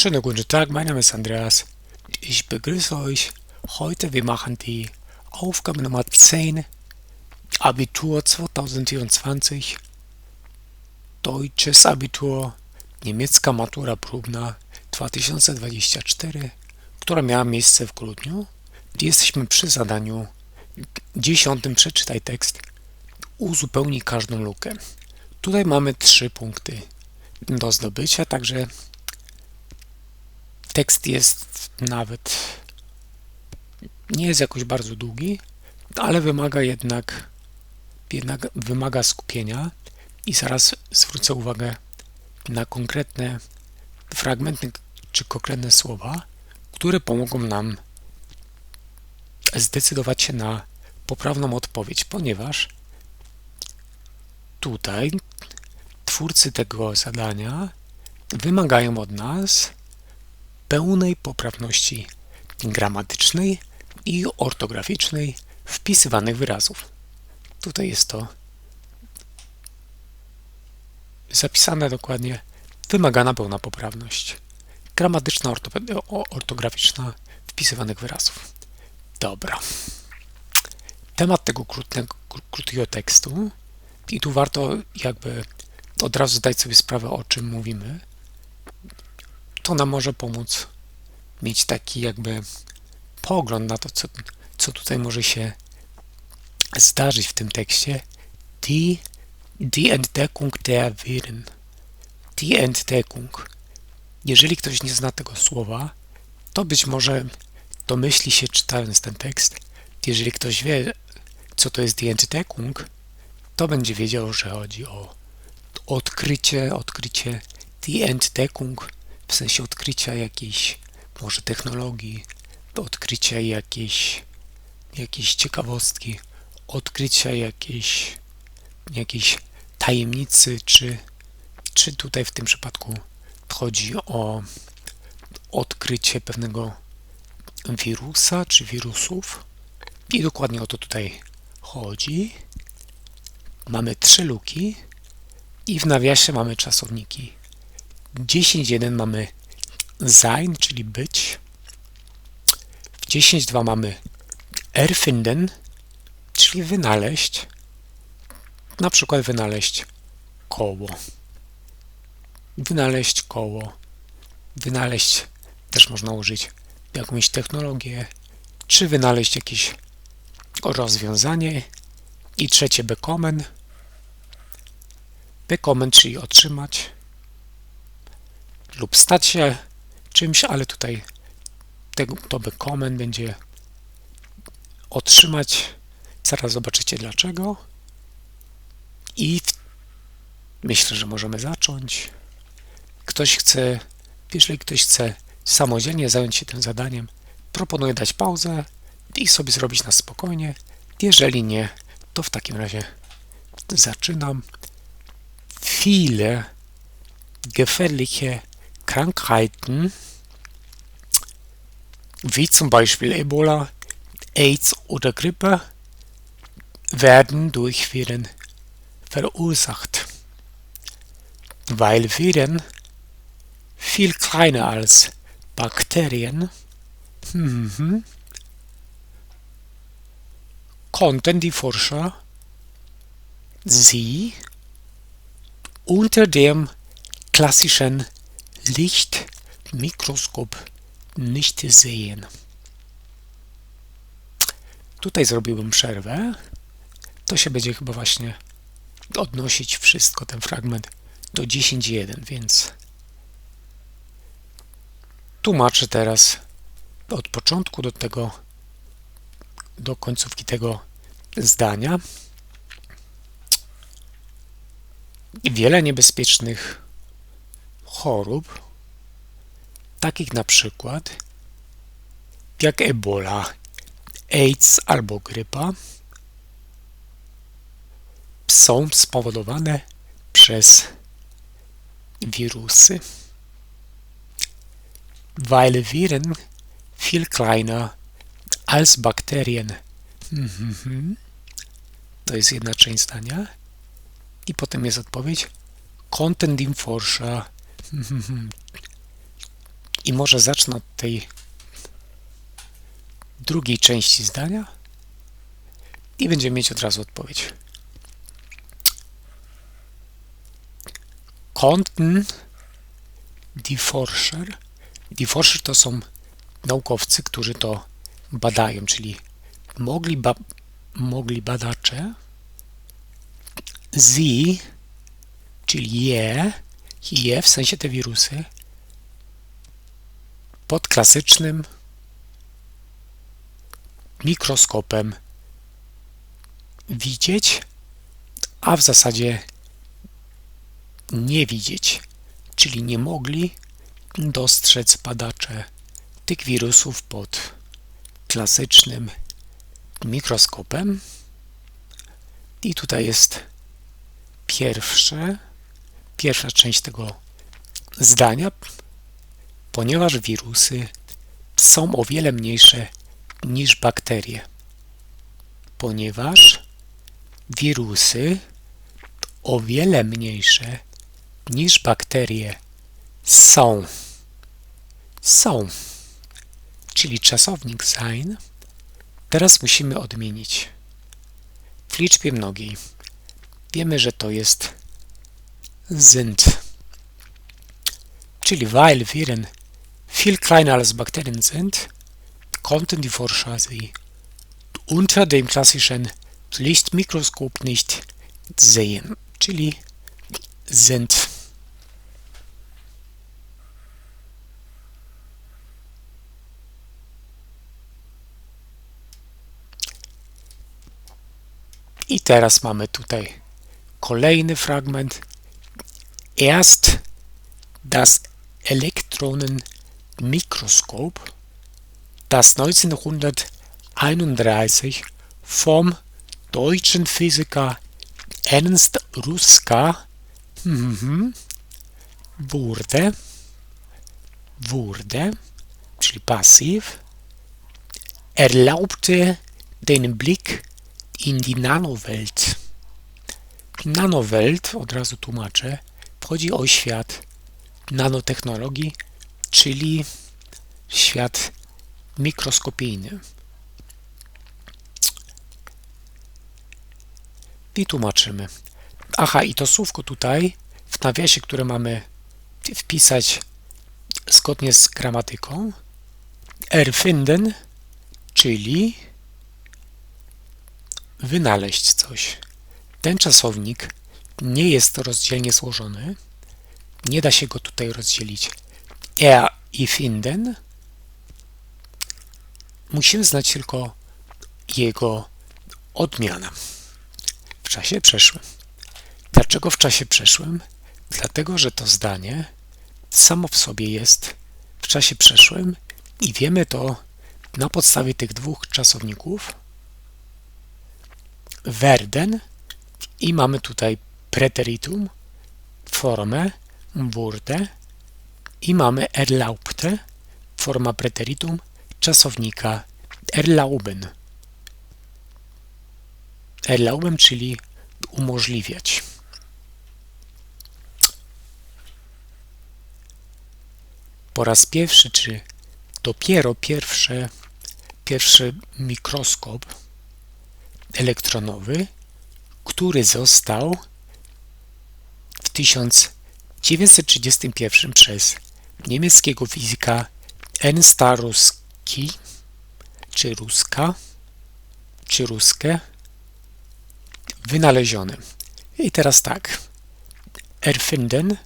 Schönen guten Tag, mein Name ist Andreas. Ich begrüße euch. Heute wir machen die Aufgabe Nummer 10, Abitur 2024, Deutsches Abitur, niemiecka matura próbna 2024, która miała miejsce w grudniu. Jesteśmy przy zadaniu dziesiątym. Przeczytaj tekst. Uzupełnij każdą lukę. Tutaj mamy trzy punkty do zdobycia, także tekst jest nawet nie jest jakoś bardzo długi, ale wymaga jednak, jednak wymaga skupienia. I zaraz zwrócę uwagę na konkretne fragmenty czy konkretne słowa, które pomogą nam zdecydować się na poprawną odpowiedź, ponieważ tutaj twórcy tego zadania wymagają od nas pełnej poprawności gramatycznej i ortograficznej wpisywanych wyrazów. Tutaj jest to zapisane dokładnie wymagana pełna poprawność gramatyczna, ortograficzna wpisywanych wyrazów. Dobra. Temat tego krótkiego, krótkiego tekstu i tu warto jakby od razu zdać sobie sprawę, o czym mówimy. To nam może pomóc mieć taki jakby pogląd na to, co, co tutaj może się zdarzyć w tym tekście. Die, die Entdeckung der Willen. Die Entdeckung. Jeżeli ktoś nie zna tego słowa, to być może domyśli się czytając ten tekst. Jeżeli ktoś wie, co to jest die Entdeckung, to będzie wiedział, że chodzi o odkrycie, odkrycie die Entdeckung, w sensie odkrycia jakiejś może technologii, odkrycia jakiejś, jakiejś ciekawostki, odkrycia jakiejś, jakiejś tajemnicy, czy, czy tutaj w tym przypadku chodzi o odkrycie pewnego wirusa czy wirusów. I dokładnie o to tutaj chodzi. Mamy trzy luki i w nawiasie mamy czasowniki. 10.1 mamy sein, czyli być. W 10.2 mamy erfinden, czyli wynaleźć. Na przykład wynaleźć koło. Wynaleźć koło. Wynaleźć też można użyć jakąś technologię, czy wynaleźć jakieś rozwiązanie. I trzecie bekommen. Bekommen, czyli otrzymać lub stać się czymś, ale tutaj tego, to bekommen będzie otrzymać. Zaraz zobaczycie dlaczego. I myślę, że możemy zacząć. Ktoś chce, jeżeli ktoś chce samodzielnie zająć się tym zadaniem, proponuję dać pauzę i sobie zrobić na spokojnie. Jeżeli nie, to w takim razie zaczynam. Viele gefährliche Krankheiten, wie zum Beispiel Ebola, AIDS oder Grippe, werden durch Viren verursacht. Weil Viren viel kleiner als Bakterien hm, konnten die Forscher sie unter dem klassischen Lichtmikroskop nicht sehen. Tutaj zrobiłbym przerwę. To się będzie chyba właśnie odnosić wszystko, ten fragment do 10.1, więc tłumaczę teraz od początku do tego, do końcówki tego zdania. Wiele niebezpiecznych chorób, takich na przykład jak ebola, AIDS albo grypa, są spowodowane przez wirusy. Weil Viren viel kleiner als Bakterien. Mhm. To jest jedna część zdania. I potem jest odpowiedź. Konnten die Forscher I może zacznę od tej drugiej części zdania i będziemy mieć od razu odpowiedź. Konnten die Forscher, die Forscher to są naukowcy, którzy to badają, czyli mogli, ba mogli badacze sie, czyli je, je, w sensie te wirusy, pod klasycznym mikroskopem widzieć, a w zasadzie nie widzieć, czyli nie mogli dostrzec badacze tych wirusów pod klasycznym mikroskopem. I tutaj jest pierwsze, pierwsza część tego zdania, ponieważ wirusy są o wiele mniejsze niż bakterie. Ponieważ wirusy o wiele mniejsze niż bakterie są. Są. Czyli czasownik sein teraz musimy odmienić w liczbie mnogiej. Wiemy, że to jest sind. Czyli weil Viren viel kleiner als Bakterien sind, konnten die Forscher sie unter dem klassischen Lichtmikroskop nicht sehen, czyli sind. I teraz mamy tutaj kolejny fragment. Erst das Elektronenmikroskop, das 1931 vom deutschen Physiker Ernst Ruska mhm, wurde, wurde, passiv, erlaubte den Blick in die Nanowelt. Nanowelt, od razu tłumaczę, chodzi o świat nanotechnologii, czyli świat mikroskopijny. I tłumaczymy. Aha, i to słówko tutaj w nawiasie, które mamy wpisać zgodnie z gramatyką, erfinden, czyli wynaleźć coś. Ten czasownik nie jest rozdzielnie złożony. Nie da się go tutaj rozdzielić. Er i finden. Musimy znać tylko jego odmianę w czasie przeszłym. Dlaczego w czasie przeszłym? Dlatego, że to zdanie samo w sobie jest w czasie przeszłym i wiemy to na podstawie tych dwóch czasowników werden i mamy tutaj preteritum, formę wurde i mamy erlaubte, forma preteritum czasownika erlauben. Erlauben, czyli umożliwiać. Po raz pierwszy, czy dopiero pierwszy, pierwszy mikroskop elektronowy, który został 1931 przez niemieckiego fizyka Ernsta Ruski, czy Ruska, czy Ruskę, wynaleziony. I teraz tak. Erfinden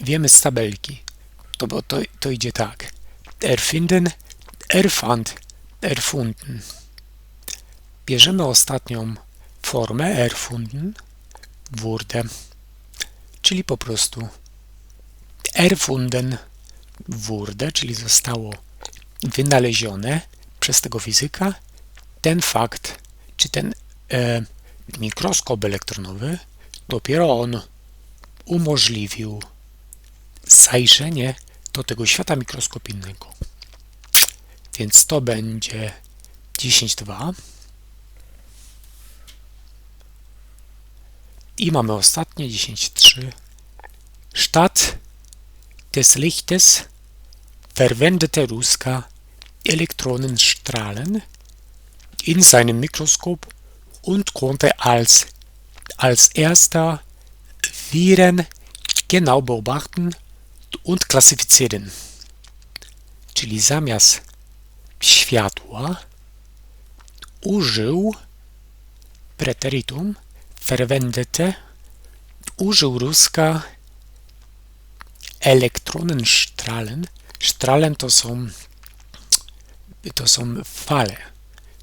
wiemy z tabelki. To, bo to, to idzie tak. Erfinden, erfand, erfunden. Bierzemy ostatnią formę erfunden, wurde, czyli po prostu erfunden wurde, czyli zostało wynalezione przez tego fizyka ten fakt, czy ten e, mikroskop elektronowy, dopiero on umożliwił zajrzenie do tego świata mikroskopijnego. Więc to będzie 10.2. I mamy ostatnie 10.3. Statt des Lichtes verwendete Ruska Elektronenstrahlen in seinem Mikroskop und konnte als, als erster Viren genau beobachten und klasyfizieren. Czyli zamiast światła użył preteritum verwendete użył Ruska elektronenstrahlen. Strahlen to są to są fale,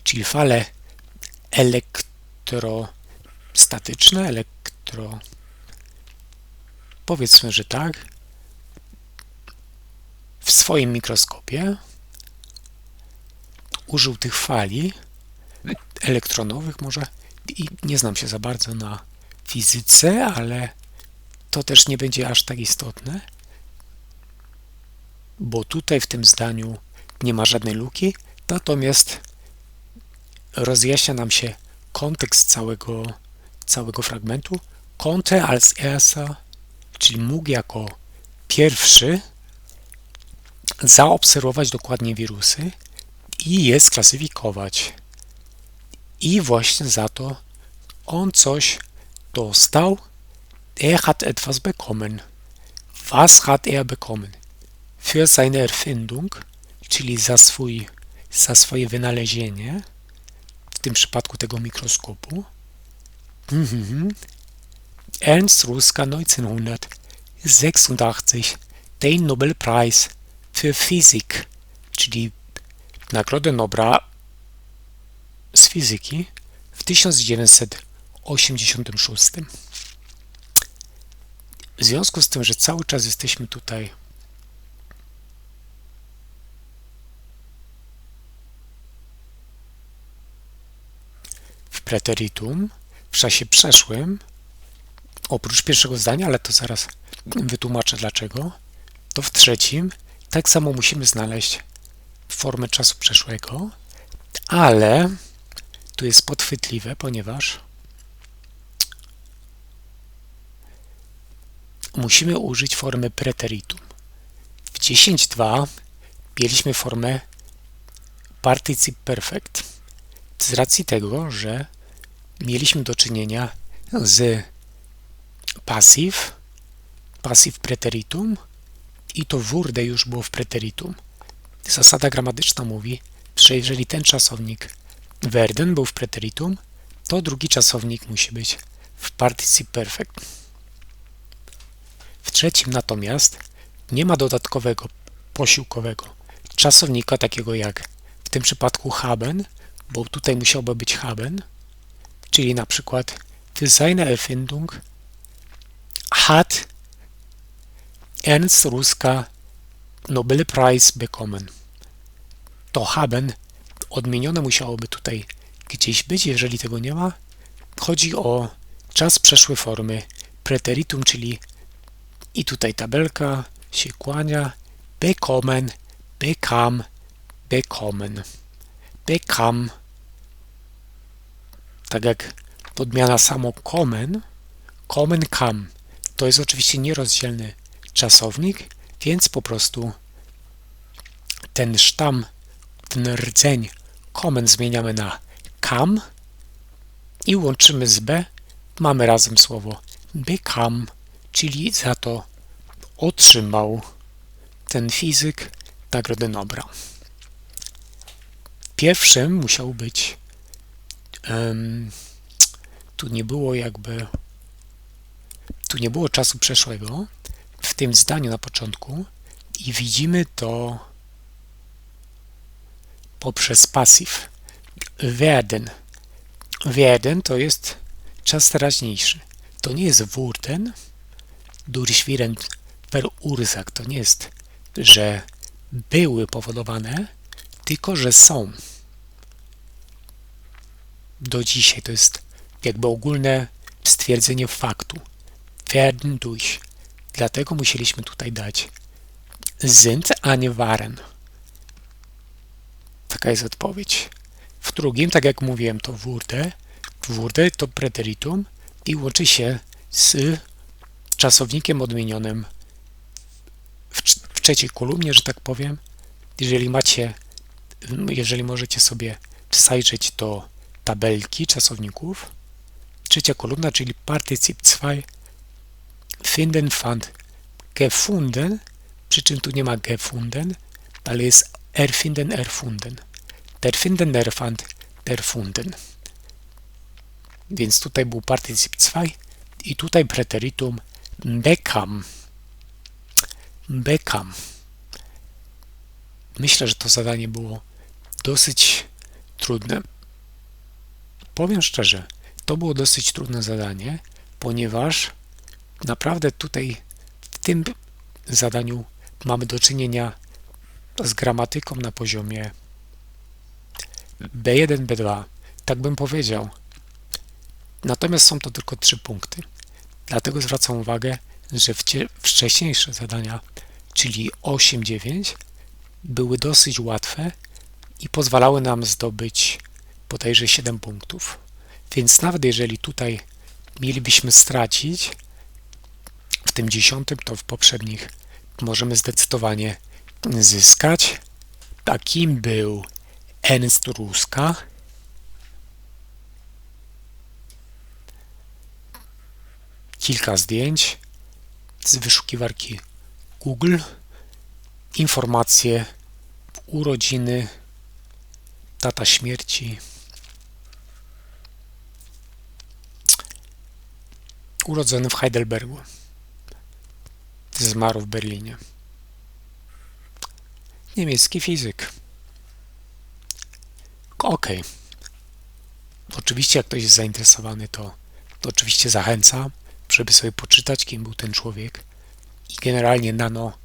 czyli fale elektrostatyczne, elektro powiedzmy, że tak w swoim mikroskopie użył tych fali elektronowych może i nie znam się za bardzo na fizyce, ale to też nie będzie aż tak istotne, bo tutaj w tym zdaniu nie ma żadnej luki, natomiast rozjaśnia nam się kontekst całego, całego fragmentu. Konnte als erster, czyli mógł jako pierwszy zaobserwować dokładnie wirusy i je sklasyfikować. I właśnie za to on coś dostał. Er hat etwas bekommen. Was hat er bekommen? Für seine Erfindung, czyli za, swój, za swoje wynalezienie, w tym przypadku tego mikroskopu. Mhm. Ernst Ruska 1986 den Nobelpreis für Physik, czyli Nagrodę Nobla z fizyki w 1986. W związku z tym, że cały czas jesteśmy tutaj w preteritum, w czasie przeszłym, oprócz pierwszego zdania, ale to zaraz wytłumaczę dlaczego, to w trzecim tak samo musimy znaleźć formę czasu przeszłego, ale tu jest podchwytliwe, ponieważ musimy użyć formy preteritum. W 10.2 mieliśmy formę particip perfect z racji tego, że mieliśmy do czynienia z passive, passive preteritum i to wurde już było w preteritum. Zasada gramatyczna mówi, że jeżeli ten czasownik werden był w preteritum, to drugi czasownik musi być w particip perfect. W trzecim natomiast nie ma dodatkowego posiłkowego czasownika takiego jak w tym przypadku haben, bo tutaj musiałby być haben, czyli na przykład für seine Erfindung hat Ernst Ruska Nobelpreis bekommen. To haben odmienione musiałoby tutaj gdzieś być, jeżeli tego nie ma. Chodzi o czas przeszły formy preteritum, czyli i tutaj tabelka się kłania bekommen, bekam, bekommen, bekam. Tak jak podmiana samo kommen, kommen kam. To jest oczywiście nierozdzielny czasownik, więc po prostu ten sztam, ten rdzeń komen zmieniamy na kam i łączymy z b. Mamy razem słowo become, czyli za to otrzymał ten fizyk Nagrodę Nobla. Pierwszym musiał być um, tu nie było jakby tu nie było czasu przeszłego w tym zdaniu na początku i widzimy to poprzez pasyw. Werden. Werden to jest czas teraźniejszy. To nie jest wurden, durchführen verursacht. To nie jest, że były powodowane, tylko że są. Do dzisiaj to jest jakby ogólne stwierdzenie faktu. Werden durch. Dlatego musieliśmy tutaj dać sind, a nie waren. Taka jest odpowiedź. W drugim, tak jak mówiłem, to wurde. Wurde to preteritum i łączy się z czasownikiem odmienionym w trzeciej kolumnie, że tak powiem. Jeżeli macie, jeżeli możecie sobie zajrzeć do tabelki czasowników, trzecia kolumna, czyli Partizip 2, finden, fand, gefunden, przy czym tu nie ma gefunden, ale jest erfinden, erfunden. Der finden, der fand, der funden. Więc tutaj był Partizip 2 i tutaj preteritum bekam. Bekam. Myślę, że to zadanie było dosyć trudne. Powiem szczerze, to było dosyć trudne zadanie, ponieważ naprawdę tutaj w tym zadaniu mamy do czynienia z gramatyką na poziomie B1, B2. Tak bym powiedział. Natomiast są to tylko trzy punkty. Dlatego zwracam uwagę, że wcześniejsze zadania, czyli 8, 9, były dosyć łatwe i pozwalały nam zdobyć bodajże 7 punktów. Więc nawet jeżeli tutaj mielibyśmy stracić w tym dziesiątym, to w poprzednich możemy zdecydowanie zyskać. Takim był Ernst Ruska. Kilka zdjęć z wyszukiwarki Google. Informacje, urodziny, data śmierci. Urodzony w Heidelbergu. Zmarł w Berlinie. Niemiecki fizyk. Ok. Oczywiście, jak ktoś jest zainteresowany, to, to oczywiście zachęcam, żeby sobie poczytać, kim był ten człowiek. I generalnie nano,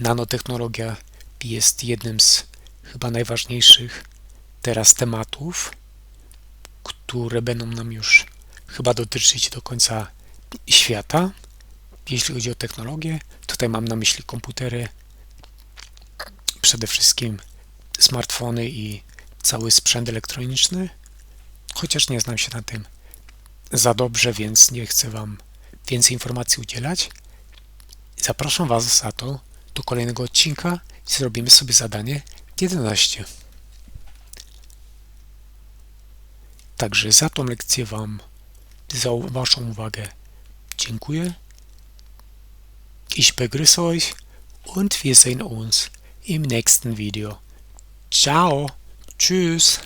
nanotechnologia jest jednym z chyba najważniejszych teraz tematów, które będą nam już chyba dotyczyć do końca świata. Jeśli chodzi o technologię, tutaj mam na myśli komputery, przede wszystkim smartfony i cały sprzęt elektroniczny, chociaż nie znam się na tym za dobrze, więc nie chcę Wam więcej informacji udzielać. Zapraszam Was za to do kolejnego odcinka i zrobimy sobie zadanie 11. Także za tą lekcję Wam, za Waszą uwagę dziękuję. Ich begrüße euch und wir sehen uns im nächsten Video. Ciao, tschüss.